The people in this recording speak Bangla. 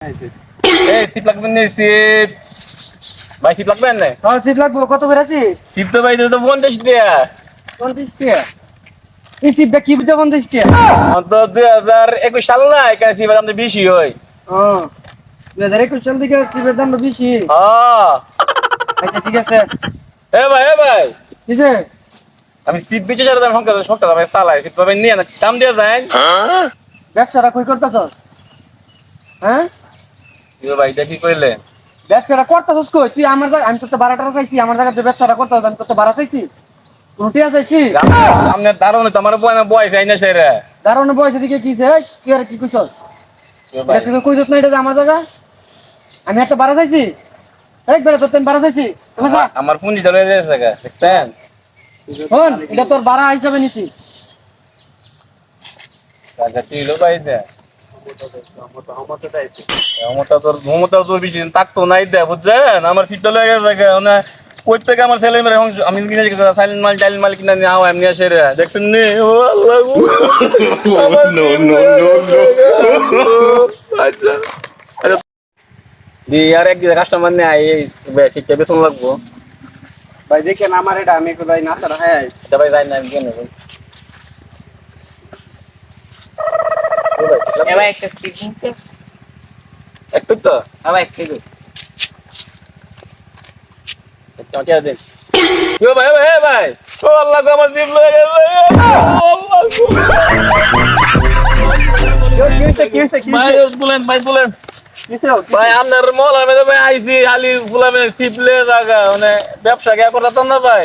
এই টিপ লাগবে না সিপ ভাই টিপ লাগবে না? হ্যাঁ সিট লাগবো। কত করে আছি? টিপ তো ভাই তো পঞ্চাশ টাকা। পঞ্চাশ টাকা? এই সিটটা কি বুঝছ পঞ্চাশ টাকা? অন্ত দুই হাজার একুশ সাল না এখানে টিপের দাম বেশি হয়। দুই হাজার একুশ সাল থেকে সিটের দাম বেশি। হ্যাঁ। আচ্ছা ঠিক আছে। এ ভাই এ ভাই। আমি টিপ বেঁচে যারা দাম সংখ্যা সংখ্যা দাম চালাই। টিপ পাবেন নিয়ে না দাম দিয়ে যায় ব্যবসাটা কই করতেছ? হ্যাঁ? ভাই এটা কি ব্যবসাটা করতেছস কই? তুই আমার আমি বারাটা চাইছি আমার জায়গাতে ব্যবসাটা করতেছ আমি তোর বাড়া চাইছি। রুটিয়া চাইছি? আপনার দারুণ তো বয় না বয় যাই সেরে। দারোয়ানের বয়স এদিকে কি তুই আর কি কইছস? তুই কইছস না এটা আমার জায়গা? আমি একটা বাড়া চাইছি? তোর। আমার ফোন দিতে রয়ে যাচ্ছে দেখতেন শোন এটা তোর বাড়া হিসাবে নিছি। ভাই দে থাকতো নাই বুঝছেন আমার সিটটা লেগে থাকে মানে থেকে আমার ছেলে মেয়ে এখন আমি কিনে সাইলেন্ট মাল টাইলেন্ট মাল কিনা নিয়ে আও এমনি আসে রে। দেখছেন নি? ও আল্লাহ আচ্ছা। আচ্ছা দি আর এক কাস্টমার নিয়ে আই লাগবো। ভাই দেখেন আমার এটা আমি কোথায় নাস্তাটা হ্যাঁ। সবাই যাই না কেন বল এবার একটা তো। একটা দিও। চটিয়া দিন। ইয়ো ভাই ভাই ভাই। ও আল্লাহ গো আমার জিভ লয়ে গেছে। ও আল্লাহ গো। কি হইছে কি হইছে কি ভাই বলেন ভাই বলেন। হইছে ভাই আপনার মহলার মধ্যে ভাই আইছি খালি ফুলামে চিপলে জায়গা মানে ব্যবসা কে করতাম না ভাই?